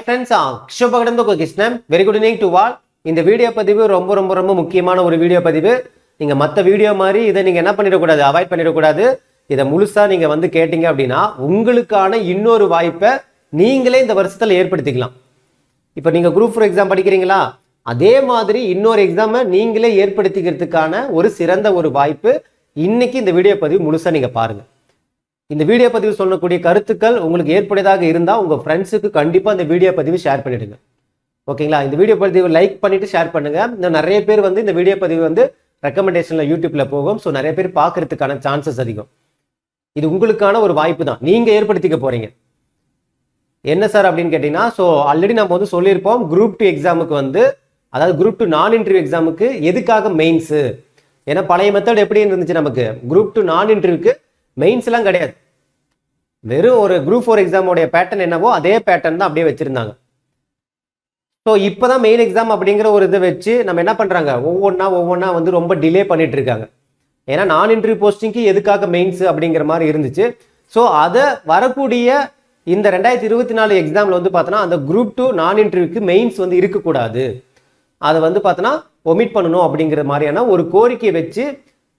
Hi friends அக்ஷபகடந்து Krishnan very good evening to all இந்த video பதிவு ரொம்ப ரொம்ப ரொம்ப முக்கியமான ஒரு வீடியோ பதிவு. நீங்கள் மற்ற வீடியோ மாதிரி இதை நீங்கள் என்ன பண்ணிடக்கூடாது? அவாய்ட் பண்ணிடக்கூடாது. இதை முழுசாக நீங்கள் வந்து கேட்டீங்க அப்படின்னா உங்களுக்கான இன்னொரு வாய்ப்பை நீங்களே இந்த வருஷத்தில் ஏற்படுத்திக்கலாம். இப்போ நீங்கள் குரூப் ஃபோர் எக்ஸாம் படிக்கிறீங்களா? அதே மாதிரி இன்னொரு எக்ஸாமை நீங்களே ஏற்படுத்திக்கிறதுக்கான ஒரு சிறந்த ஒரு வாய்ப்பு இன்னைக்கு இந்த வீடியோ பதிவு முழுசாக நீங்கள் பாருங்கள் இந்த வீடியோ பதிவு சொல்லக்கூடிய கருத்துக்கள் உங்களுக்கு ஏற்புடையதாக இருந்தால் உங்கள் ஃப்ரெண்ட்ஸுக்கு கண்டிப்பாக இந்த வீடியோ பதிவு ஷேர் பண்ணிடுங்க. ஓகேங்களா இந்த வீடியோ பதிவு லைக் பண்ணிவிட்டு ஷேர் பண்ணுங்க. இன்னும் நிறைய பேர் வந்து இந்த வீடியோ பதிவு வந்து ரெக்கமெண்டேஷனில் யூடியூப்பில் போகும். ஸோ நிறைய பேர் பார்க்கறதுக்கான சான்சஸ் அதிகம். இது உங்களுக்கான ஒரு வாய்ப்பு தான். நீங்கள் ஏற்படுத்திக்க போகிறீங்க என்ன சார் அப்படின்னு கேட்டிங்கன்னா ஸோ ஆல்ரெடி நம்ம வந்து சொல்லியிருப்போம் குரூப் டூ எக்ஸாமுக்கு வந்து அதாவது குரூப் டூ நான் இன்டர்வியூ எக்ஸாமுக்கு எதுக்காக மெயின்ஸு ஏன்னா பழைய மெத்தட் எப்படி இருந்துச்சு நமக்கு? குரூப் டூ நான் இன்டர்வியூக்கு மெயின்ஸ்லாம் கிடையாது. வெறும் ஒரு குரூப் ஃபோர் எக்ஸாமோடைய பேட்டர்ன் என்னவோ அதே பேட்டர்ன் தான் அப்படியே வச்சிருந்தாங்க. ஸோ இப்போ தான் மெயின் எக்ஸாம் அப்படிங்கிற ஒரு இதை வச்சு நம்ம என்ன பண்ணுறாங்க ஒவ்வொன்றா ஒவ்வொன்றா வந்து ரொம்ப டிலே பண்ணிட்டு இருக்காங்க. ஏன்னா நான் இன்டர்வியூ போஸ்டிங்க்கு எதுக்காக மெயின்ஸ் அப்படிங்கிற மாதிரி இருந்துச்சு. ஸோ அதை வரக்கூடிய இந்த ரெண்டாயிரத்தி இருபத்தி நாலு எக்ஸாமில் வந்து பார்த்தோன்னா அந்த குரூப் டூ நான் இன்டர்வியூக்கு மெயின்ஸ் வந்து இருக்கக்கூடாது. அதை வந்து பார்த்தோன்னா ஒமிட் பண்ணணும் அப்படிங்கிற மாதிரியான ஒரு கோரிக்கையை வச்சு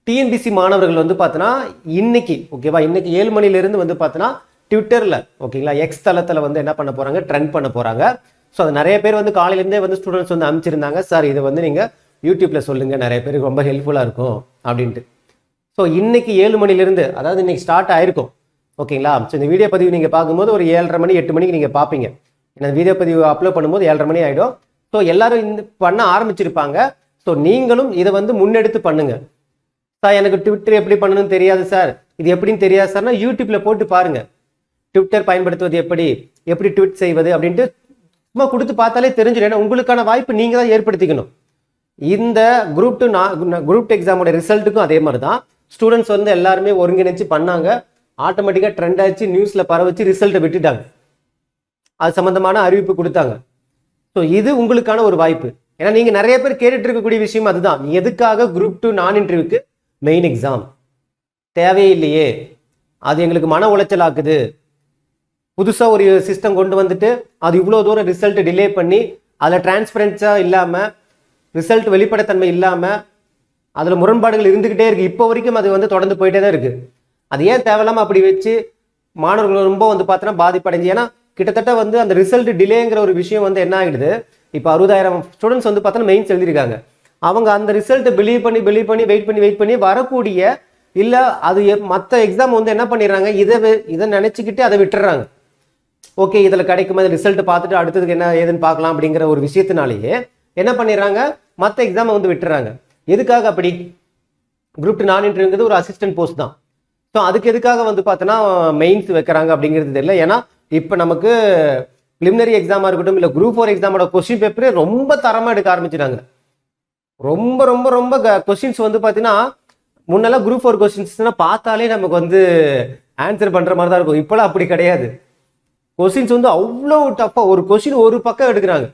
டிஎன்பிசி மாணவர்கள் வந்து பார்த்தோன்னா இன்னைக்கு ஓகேவா இன்னைக்கு ஏழு மணிலேருந்து வந்து பார்த்தோன்னா ட்விட்டரில் ஓகேங்களா எக்ஸ் தளத்தில் வந்து என்ன பண்ண போகிறாங்க ட்ரெண்ட் பண்ண போகிறாங்க ஸோ அது நிறைய பேர் வந்து காலையிலேருந்தே வந்து ஸ்டூடெண்ட்ஸ் வந்து அனுப்பிச்சிருந்தாங்க. சார் இதை வந்து நீங்கள் யூடியூப்பில் சொல்லுங்கள் நிறைய பேருக்கு ரொம்ப ஹெல்ப்ஃபுல்லாக இருக்கும் அப்படின்ட்டு. ஸோ இன்னைக்கு ஏழு மணிலேருந்து அதாவது இன்னைக்கு ஸ்டார்ட் ஆயிருக்கும் ஓகேங்களா ஸோ இந்த வீடியோ பதிவு நீங்கள் பார்க்கும்போது ஒரு ஏழரை மணி எட்டு மணிக்கு நீங்கள் பார்ப்பீங்க. ஏன்னா வீடியோ பதிவு அப்லோட் பண்ணும்போது ஏழரை மணி ஆகிடும் ஸோ எல்லாரும் இந்த பண்ண ஆரம்பிச்சிருப்பாங்க. ஸோ நீங்களும் இதை வந்து முன்னெடுத்து பண்ணுங்கள் சார் எனக்கு ட்விட்டர் எப்படி பண்ணணும்னு தெரியாது சார். இது எப்படின்னு தெரியாது சார்னா யூடியூப்ல போட்டு பாருங்க. ட்விட்டர் பயன்படுத்துவது எப்படி எப்படி ட்விட் செய்வது அப்படின்ட்டு சும்மா கொடுத்து பார்த்தாலே தெரிஞ்சிடும். ஏன்னா உங்களுக்கான வாய்ப்பு நீங்கள் தான் ஏற்படுத்திக்கணும். இந்த குரூப் டூ நான் குரூப் டூ எக்ஸாமோட ரிசல்ட்டுக்கும் அதே மாதிரி தான் ஸ்டூடெண்ட்ஸ் வந்து எல்லாருமே ஒருங்கிணைச்சு பண்ணாங்க. ஆட்டோமேட்டிக்காக ட்ரெண்ட் ஆச்சு. நியூஸில் பரவச்சு ரிசல்ட்டை விட்டுட்டாங்க. அது சம்மந்தமான அறிவிப்பு கொடுத்தாங்க. ஸோ இது உங்களுக்கான ஒரு வாய்ப்பு. ஏன்னா நீங்கள் நிறைய பேர் கேட்டுட்டு இருக்கக்கூடிய விஷயம் அதுதான். எதுக்காக குரூப் டூ நான் இன்டர்வியூக்கு மெயின் எக்ஸாம் தேவையில்லையே. அது எங்களுக்கு மன உளைச்சல் ஆக்குது புதுசாக ஒரு சிஸ்டம் கொண்டு வந்துட்டு அது இவ்வளோ தூரம் ரிசல்ட் டிலே பண்ணி அதில் டிரான்ஸ்பரன்ஸாக இல்லாமல் ரிசல்ட் வெளிப்படைத்தன்மை இல்லாமல் அதில் முரண்பாடுகள் இருந்துக்கிட்டே இருக்குது இப்போ வரைக்கும் அது வந்து தொடர்ந்து போயிட்டே தான் இருக்குது அது ஏன் தேவையில்லாமல் அப்படி வச்சு மாணவர்கள் ரொம்ப வந்து பார்த்தோன்னா பாதிப்படைஞ்சு ஏன்னா கிட்டத்தட்ட வந்து அந்த ரிசல்ட் டிலேங்கிற ஒரு விஷயம் வந்து என்ன ஆகிடுது? இப்போ அறுபதாயிரம் ஸ்டூடெண்ட்ஸ் வந்து பார்த்தோன்னா மெயின்ஸ் எழுதியிருக்காங்க. அவங்க அந்த ரிசல்ட்டை பிலீவ் பண்ணி பிலீவ் பண்ணி வெயிட் பண்ணி வெயிட் பண்ணி வரக்கூடிய இல்லை அது மற்ற எக்ஸாம் வந்து என்ன பண்ணிடுறாங்க? இதை இதை நினச்சிக்கிட்டு அதை விட்டுறாங்க. ஓகே இதில் கிடைக்கும் போது ரிசல்ட் பார்த்துட்டு அடுத்ததுக்கு என்ன ஏதுன்னு பார்க்கலாம் அப்படிங்கிற ஒரு விஷயத்தினாலேயே என்ன பண்ணிடுறாங்க? மற்ற எக்ஸாமை வந்து விட்டுறாங்க. எதுக்காக அப்படி? குரூப் டூ நான் இன்டர்வியூங்கிறது ஒரு அசிஸ்டன்ட் போஸ்ட் தான். ஸோ அதுக்கு எதுக்காக வந்து பார்த்தோன்னா மெயின்ஸ் வைக்கிறாங்க அப்படிங்கிறது தெரியல. ஏன்னா இப்போ நமக்கு ப்ளிமினரி எக்ஸாமாக இருக்கட்டும் இல்லை குரூப் ஃபோர் எக்ஸாமோட கொஸ்டின் பேப்பரே ரொம்ப தரமாக எடுக்க ஆரம்பிச்சிட்டாங்க. ரொம்ப ரொம்ப ரொம்ப கொஸ்டின்ஸ் வந்து பார்த்தீங்கன்னா முன்னெல்லாம் குரூப் ஃபோர் கொஸ்டின்ஸ்னா பார்த்தாலே நமக்கு வந்து ஆன்சர் பண்ணுற மாதிரி தான் இருக்கும். இப்போலாம் அப்படி கிடையாது. கொஸ்டின்ஸ் வந்து அவ்வளோ டஃப்பாக ஒரு கொஸ்டின் ஒரு பக்கம் எடுக்கிறாங்க.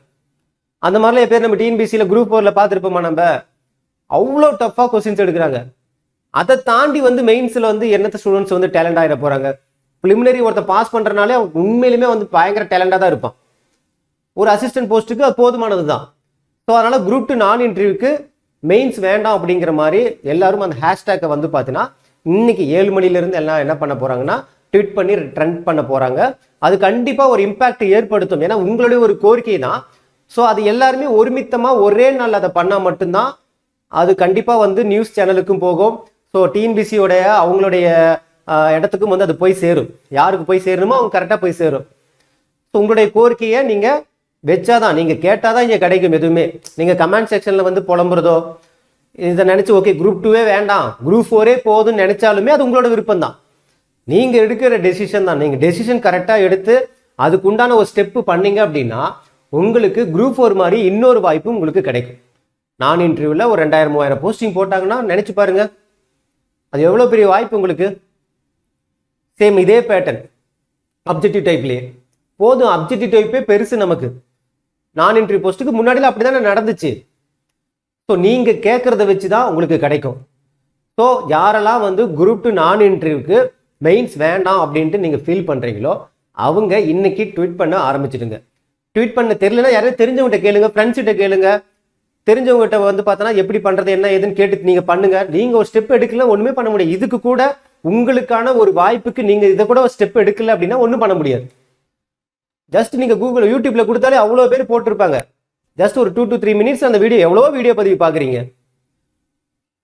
அந்த மாதிரிலாம் பேர் நம்ம டிஎன்பிசியில் குரூப் ஃபோரில் பார்த்துருப்போமா நம்ம? அவ்வளோ டஃப்பாக கொஸ்டின்ஸ் எடுக்கிறாங்க. அதை தாண்டி வந்து மெயின்ஸில் வந்து என்னத்த ஸ்டூடெண்ட்ஸ் வந்து டேலண்ட் ஆகிட போகிறாங்க ப்ளிமினரி ஒருத்த பாஸ் பண்ணுறனாலே உண்மையிலுமே வந்து பயங்கர டேலண்டாக தான் இருப்பான். ஒரு அசிஸ்டன்ட் போஸ்ட்டுக்கு அது போதுமானது தான் ஸோ அதனால் குரூப் டூ நான் இன்டர்வியூக்கு மெயின்ஸ் வேண்டாம் அப்படிங்கிற மாதிரி எல்லாரும் அந்த ஹேஷ்டேக்கை வந்து பார்த்தீங்கன்னா இன்னைக்கு ஏழு மணிலேருந்து எல்லாம் என்ன பண்ண போகிறாங்கன்னா ட்வீட் பண்ணி ட்ரெண்ட் பண்ண போகிறாங்க அது கண்டிப்பாக ஒரு இம்பாக்ட் ஏற்படுத்தும். ஏன்னா உங்களுடைய ஒரு கோரிக்கை தான் ஸோ அது எல்லாருமே ஒருமித்தமாக ஒரே நாள் அதை பண்ணால் மட்டும்தான் அது கண்டிப்பாக வந்து நியூஸ் சேனலுக்கும் போகும். ஸோ டிஎன்பிசியோடைய அவங்களுடைய இடத்துக்கும் வந்து அது போய் சேரும். யாருக்கு போய் சேரணுமோ அவங்க கரெக்டாக போய் சேரும். ஸோ உங்களுடைய கோரிக்கையை நீங்கள் வச்சாதான் நீங்கள் கேட்டால் தான் இங்கே கிடைக்கும் எதுவுமே. நீங்கள் கமெண்ட் செக்ஷனில் வந்து புலம்புறதோ இதை நினச்சி ஓகே குரூப் டூவே வேண்டாம். குரூப் ஃபோரே போதும்னு நினச்சாலுமே அது உங்களோட விருப்பம் தான் நீங்கள் எடுக்கிற டெசிஷன் தான். நீங்கள் டெசிஷன் கரெக்டாக எடுத்து அதுக்கு உண்டான ஒரு ஸ்டெப்பு பண்ணீங்க அப்படின்னா உங்களுக்கு குரூப் ஃபோர் மாதிரி இன்னொரு வாய்ப்பு உங்களுக்கு கிடைக்கும். நான் இன்டர்வியூவில் ஒரு ரெண்டாயிரம் மூவாயிரம் போஸ்டிங் போட்டாங்கன்னா நினச்சி பாருங்க. அது எவ்வளோ பெரிய வாய்ப்பு உங்களுக்கு? சேம் இதே பேட்டர்ன் அப்ஜெக்டிவ் டைப்லேயே போதும் அப்ஜெக்டிவ் டைப்பே பெருசு நமக்கு. நான் இன்டர்வியூ போஸ்ட்டுக்கு முன்னாடிலாம் அப்படி தானே நடந்துச்சு. ஸோ நீங்கள் கேட்குறத வச்சு தான் உங்களுக்கு கிடைக்கும். ஸோ யாரெல்லாம் வந்து குரூப் டூ நான் இன்டர்வியூக்கு மெயின்ஸ் வேண்டாம் அப்படின்ட்டு நீங்கள் ஃபீல் பண்ணுறீங்களோ அவங்க இன்னைக்கு ட்வீட் பண்ண ஆரம்பிச்சிடுங்க. ட்வீட் பண்ண தெரியலனா யாராவது தெரிஞ்சவங்ககிட்ட கேளுங்க ஃப்ரெண்ட்ஸ்கிட்ட கேளுங்க. தெரிஞ்சவங்ககிட்ட வந்து பார்த்தோன்னா எப்படி பண்ணுறது என்ன ஏதுன்னு கேட்டு நீங்கள் பண்ணுங்க. நீங்கள் ஒரு ஸ்டெப் எடுக்கல ஒன்றுமே பண்ண முடியாது. இதுக்கு கூட உங்களுக்கான ஒரு வாய்ப்புக்கு நீங்கள் இதை கூட ஒரு ஸ்டெப் எடுக்கல அப்படின்னா ஒன்றும் பண்ண முடியாது. ஜஸ்ட் நீங்கள் கூகுள் யூடியூப்பில் கொடுத்தாலே அவ்வளோ பேர் போட்டிருப்பாங்க. ஜஸ்ட் ஒரு டூ டு த்ரீ மினிட்ஸ் அந்த வீடியோ எவ்வளோ வீடியோ பதிவு பார்க்குறீங்க.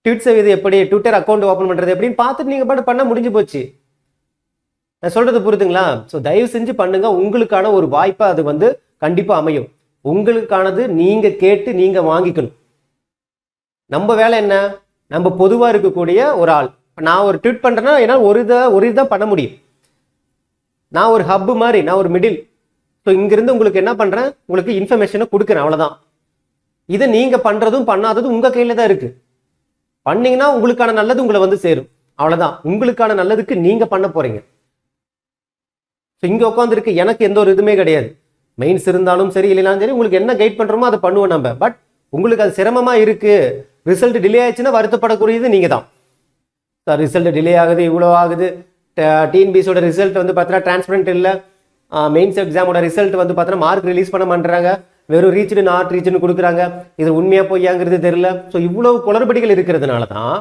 ட்வீட் செய்வது எப்படி? ட்விட்டர் அக்கௌண்ட் ஓப்பன் பண்ணுறது எப்படின்னு பார்த்துட்டு நீங்கள் பாட்டு பண்ண முடிஞ்சு போச்சு. நான் சொல்கிறது புரியுதுங்களா ஸோ தயவு செஞ்சு பண்ணுங்கள் உங்களுக்கான ஒரு வாய்ப்பாக அது வந்து கண்டிப்பாக அமையும். உங்களுக்கானது நீங்கள் கேட்டு நீங்கள் வாங்கிக்கணும். நம்ம வேலை என்ன? நம்ம பொதுவாக இருக்கக்கூடிய ஒரு ஆள். இப்போ நான் ஒரு ட்வீட் பண்ணுறேன்னா என்னால் ஒரு இதை ஒரு இதுதான் பண்ண முடியும். நான் ஒரு ஹப்பு மாதிரி நான் ஒரு மிடில் ஸோ இங்கிருந்து உங்களுக்கு என்ன பண்றேன்? உங்களுக்கு இன்ஃபர்மேஷனை கொடுக்குறேன் அவ்வளவுதான். இதை நீங்க பண்றதும் பண்ணாததும் உங்க கையில தான் இருக்கு. பண்ணீங்கன்னா உங்களுக்கான நல்லது உங்களை வந்து சேரும். அவ்வளவுதான். உங்களுக்கான நல்லதுக்கு நீங்க பண்ண போறீங்க. ஸோ இங்க உட்காந்துருக்கு எனக்கு எந்த ஒரு இதுவுமே கிடையாது. மெயின்ஸ் இருந்தாலும் சரி இல்லைனாலும் சரி உங்களுக்கு என்ன கைட் பண்றோமோ அதை பண்ணுவோம் நம்ம. பட் உங்களுக்கு அது சிரமமா இருக்கு. ரிசல்ட் டிலே ஆயிடுச்சுன்னா வருத்தப்படக்கூடியது நீங்க தான். சார் ரிசல்ட் டிலே ஆகுது இவ்வளோ ஆகுது. டிஎன்பிஎஸோட ரிசல்ட் வந்து பார்த்தீங்கன்னா டிரான்ஸ்பரண்ட் இல்லை. மெயின்ஸ் எக்ஸாமோட ரிசல்ட் வந்து பார்த்தோன்னா மார்க் ரிலீஸ் பண்ண மாட்டேறாங்க. வெறும் ரீச்சு நாட் ரீச்சுன்னு கொடுக்குறாங்க. இது உண்மையாக பொய்யாங்கிறது தெரியல. ஸோ இவ்வளவு குளறுபடிகள் இருக்கிறதுனால தான்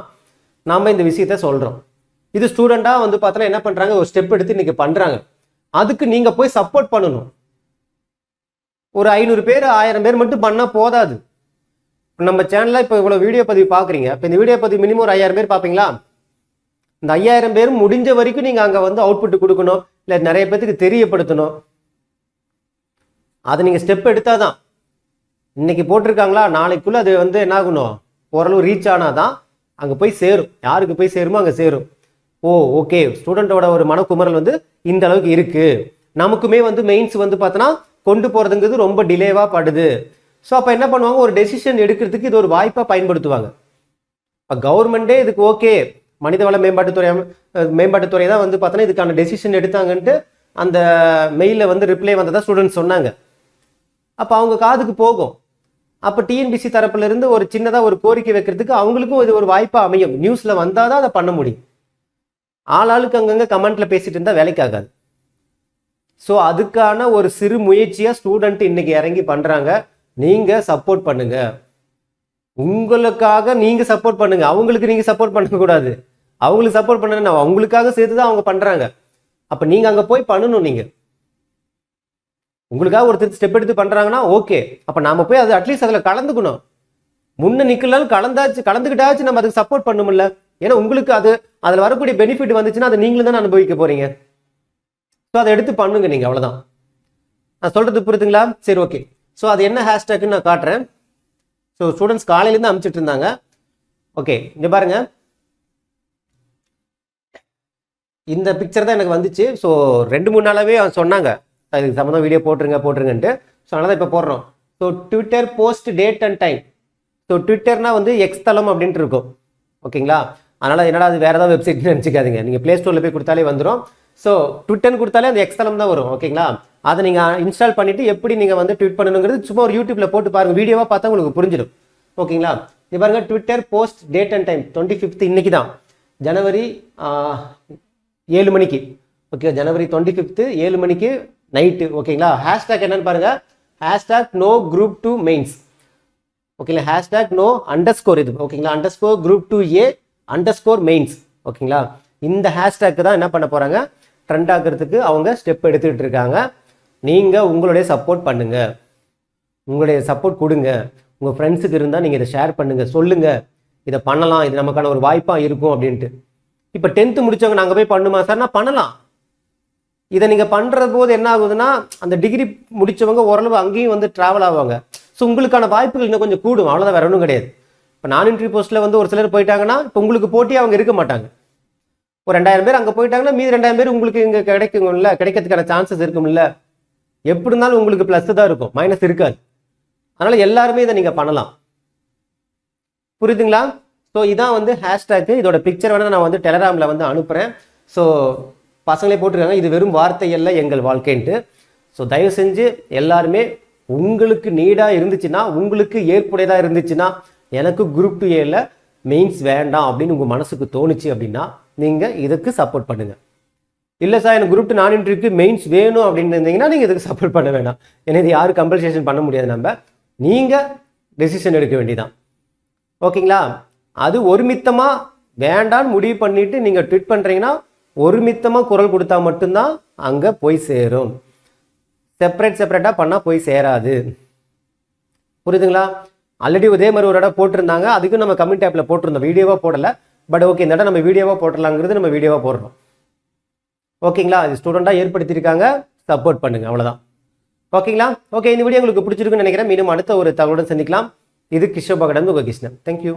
நாம் இந்த விஷயத்த சொல்கிறோம் இது ஸ்டூடெண்டாக வந்து பார்த்தோன்னா என்ன பண்ணுறாங்க ஒரு ஸ்டெப் எடுத்து இன்றைக்கி பண்ணுறாங்க அதுக்கு நீங்கள் போய் சப்போர்ட் பண்ணணும். ஒரு ஐநூறு பேர் ஆயிரம் பேர் மட்டும் பண்ணால் போதாது. நம்ம சேனலில் இப்போ இவ்வளோ வீடியோ பதிவு பார்க்குறீங்க இப்போ இந்த வீடியோ பதிவு மினிமம் ஒரு ஐயாயிரம் பேர் பார்ப்பீங்களா இந்த ஐயாயிரம் பேர் முடிஞ்ச வரைக்கும் நீங்கள் அங்கே வந்து அவுட்புட் கொடுக்கணும். இல்லை நிறைய பேத்துக்கு தெரியப்படுத்தணும். அதை நீங்கள் ஸ்டெப் எடுத்தால் தான் இன்னைக்கு போட்டிருக்காங்களா? நாளைக்குள்ளே அது வந்து என்ன ஆகணும் ஓரளவு ரீச் ஆனாதான் அங்கே போய் சேரும். யாருக்கு போய் சேருமோ அங்கே சேரும். ஓ ஓகே ஸ்டூடெண்ட்டோட ஒரு மனக்குமரல் வந்து இந்த அளவுக்கு இருக்குது நமக்குமே வந்து மெயின்ஸ் வந்து பார்த்தோன்னா கொண்டு போகிறதுங்கிறது ரொம்ப டிலேவாக படுது. ஸோ அப்போ என்ன பண்ணுவாங்க? ஒரு டெசிஷன் எடுக்கிறதுக்கு இது ஒரு வாய்ப்பாக பயன்படுத்துவாங்க. இப்போ கவர்மெண்ட்டே இதுக்கு ஓகே மனிதவள மேம்பாட்டுத்துறை மேம்பாட்டுத்துறை தான் வந்து பார்த்தோன்னா இதுக்கான டெசிஷன் எடுத்தாங்கன்ட்டு அந்த மெயிலில் வந்து ரிப்ளை வந்ததாக ஸ்டூடெண்ட்ஸ் சொன்னாங்க. அப்போ அவங்க காதுக்கு போகும். அப்போ டிஎன்பிசி தரப்புலேருந்து ஒரு சின்னதாக ஒரு கோரிக்கை வைக்கிறதுக்கு அவங்களுக்கும் இது ஒரு வாய்ப்பாக அமையும். நியூஸில் வந்தால் தான் அதை பண்ண முடியும். ஆளாளுக்கு அங்கங்கே கமெண்ட்டில் பேசிட்டு இருந்தால் வேலைக்காகாது. ஸோ அதுக்கான ஒரு சிறு முயற்சியாக ஸ்டூடெண்ட் இன்னைக்கு இறங்கி பண்ணுறாங்க நீங்கள் சப்போர்ட் பண்ணுங்க. உங்களுக்காக நீங்கள் சப்போர்ட் பண்ணுங்க. அவங்களுக்கு நீங்கள் சப்போர்ட் பண்ணக்கூடாது. அவங்களுக்கு சப்போர்ட் பண்ணுங்க அவங்களுக்காக சேர்த்து தான் அவங்க பண்ணுறாங்க அப்போ நீங்கள் அங்கே போய் பண்ணணும் நீங்கள் உங்களுக்காக ஒருத்தர் ஸ்டெப் எடுத்து பண்ணுறாங்கன்னா ஓகே அப்போ நாம் போய் அது அட்லீஸ்ட் அதில் கலந்துக்கணும். முன்ன நிற்கலாம் கலந்தாச்சு கலந்துக்கிட்டாச்சு நம்ம அதுக்கு சப்போர்ட் பண்ணுமில்ல ஏன்னா உங்களுக்கு அது அதில் வரக்கூடிய பெனிஃபிட் வந்துச்சுன்னா அதை நீங்களும் தான் அனுபவிக்க போறீங்க. ஸோ அதை எடுத்து பண்ணுங்க நீங்கள் அவ்வளோதான் நான் சொல்றது புரியுதுங்களா? சரி ஓகே ஸோ அது என்ன ஹேஷ்டேக்னு நான் காட்டுறேன். ஸோ ஸ்டூடெண்ட்ஸ் காலையிலேருந்து அனுப்பிச்சிட்டு இருந்தாங்க. ஓகே இங்கே பாருங்கள் இந்த பிக்சர் தான் எனக்கு வந்துச்சு. ஸோ ரெண்டு மூணு நாளாவே அவன் சொன்னாங்க. அதுக்கு சம்மந்தம் வீடியோ போட்டுருங்க போட்டுருங்கன்ட்டு. ஸோ அதனால தான் இப்போ போடுறோம். So Twitter post date and time so ட்விட்டர்னால் வந்து எக்ஸ் தளம் அப்படின்ட்டு இருக்கும். ஓகேங்களா? அதனால் என்னடா அது வேறு ஏதாவது வெப்சைட் நினச்சிக்காதீங்க. நீங்கள் ப்ளே ஸ்டோரில் போய் கொடுத்தாலே வந்துடும் ஸோ ட்விட்டர்னு கொடுத்தாலே அந்த எக்ஸ் தளம் தான் வரும். ஓகேங்களா? அதை நீங்கள் இன்ஸ்டால் பண்ணிவிட்டு எப்படி நீங்கள் வந்து ட்விட் பண்ணணுங்கிறது சும்மா ஒரு யூடியூப்பில் போட்டு பாருங்கள் வீடியோவாக பார்த்தா உங்களுக்கு புரிஞ்சிடும். ஓகேங்களா? இது பாருங்கள் Twitter post date and time twenty fifth இன்னைக்கு தான் ஜனவரி ஏழு மணிக்கு. ஓகே ஜனவரி டுவெண்ட்டி ஃபிஃப்த்து ஏழு மணிக்கு நைட்டு ஓகேங்களா ஹேஷ்டாக் என்னன்னு பாருங்க. Hashtag no group two mains ஓகேங்களா ஹேஷ்டாக் நோ அண்டர் ஸ்கோர் இது. ஓகேங்களா underscore group two A underscore mains ஓகேங்களா இந்த ஹேஷ்டேக்கு தான் என்ன பண்ண போகிறாங்க ட்ரெண்ட் ஆக்கிறதுக்கு அவங்க ஸ்டெப் எடுத்துக்கிட்டு இருக்காங்க. நீங்கள் உங்களுடைய சப்போர்ட் பண்ணுங்க. உங்களுடைய சப்போர்ட் கொடுங்க. உங்கள் ஃப்ரெண்ட்ஸுக்கு இருந்தால் நீங்கள் இதை ஷேர் பண்ணுங்கள் சொல்லுங்கள் இதை பண்ணலாம். இது நமக்கான ஒரு வாய்ப்பாக இருக்கும் அப்படின்ட்டு. இப்போ டென்த்து முடித்தவங்க நாங்கள் போய் பண்ணுமா? சார் நான் பண்ணலாம். இதை நீங்கள் பண்ணுற போது என்ன ஆகுதுன்னா அந்த டிகிரி முடிச்சவங்க ஓரளவு அங்கேயும் வந்து ட்ராவல் ஆவாங்க. ஸோ உங்களுக்கான வாய்ப்புகள் இன்னும் கொஞ்சம் கூடும். அவ்வளோதான் வேற ஒன்றும் கிடையாது. இப்போ நான் இன்ட்ரி போஸ்ட்டில் வந்து ஒரு சிலர் போயிட்டாங்கன்னா இப்போ உங்களுக்கு போட்டி அவங்க இருக்க மாட்டாங்க. ஒரு ரெண்டாயிரம் பேர் அங்கே போயிட்டாங்கன்னா மீதி ரெண்டாயிரம் பேர் உங்களுக்கு இங்கே கிடைக்கும்ல கிடைக்கிறதுக்கான சான்சஸ் இருக்கும்ல. எப்படி இருந்தாலும் உங்களுக்கு ப்ளஸ் தான் இருக்கும். மைனஸ் இருக்காது. அதனால் எல்லாருமே இதை நீங்கள் பண்ணலாம். புரியுதுங்களா? ஸோ இதான் வந்து ஹேஷ்டேக்கு இதோட பிக்சர் வேணால் நான் வந்து டெலகிராமில் வந்து அனுப்புகிறேன் ஸோ பசங்களே போட்டிருக்காங்க. இது வெறும் வார்த்தை அல்ல எங்கள் வாழ்க்கைன்ட்டு. ஸோ தயவு செஞ்சு எல்லாருமே உங்களுக்கு நீடாக இருந்துச்சுன்னா உங்களுக்கு ஏற்புடையதாக இருந்துச்சுன்னா எனக்கு குரூப் டூ ஏல மெயின்ஸ் வேண்டாம் அப்படின்னு உங்கள் மனசுக்கு தோணுச்சு அப்படின்னா நீங்கள் இதுக்கு சப்போர்ட் பண்ணுங்கள் இல்லை சார் எனக்கு குரூப் டூ நான் இன்டர்வியூக்கு மெயின்ஸ் வேணும் அப்படின்னு இருந்தீங்கன்னா நீங்கள் இதுக்கு சப்போர்ட் பண்ண வேண்டாம் ஏன்னா இது யாரும் கம்பல்சேஷன் பண்ண முடியாது நம்ம. நீங்கள் டெசிஷன் எடுக்க வேண்டியதான் ஓகேங்களா அது ஒருமித்தமாக வேண்டான்னு முடிவு பண்ணிட்டு நீங்கள் ட்விட் பண்ணுறீங்கன்னா ஒருமித்தமாக குரல் கொடுத்தா மட்டும்தான் அங்கே போய் சேரும். செப்பரேட் செப்பரேட்டாக பண்ணால் போய் சேராது. புரியுதுங்களா? ஆல்ரெடி இதே மாதிரி ஒரு இடம் போட்டிருந்தாங்க. அதுக்கும் நம்ம கமெண்ட் ஆப்பில் போட்டிருந்தோம் வீடியோவாக போடலை. பட் ஓகே இந்த இடம் நம்ம வீடியோவாக போடலாங்கிறது நம்ம வீடியோவாக போடுறோம். ஓகேங்களா இது ஸ்டூடெண்ட்டாக ஏற்படுத்தியிருக்காங்க. சப்போர்ட் பண்ணுங்க. அவ்வளோதான் ஓகேங்களா ஓகே இந்த வீடியோ உங்களுக்கு பிடிச்சிருக்குன்னு நினைக்கிறேன். மீண்டும் அடுத்த ஒரு தகவலுடன் சந்திக்கலாம். இது கிஷோபகடன் உங்கள் கிருஷ்ணன். தேங்க்யூ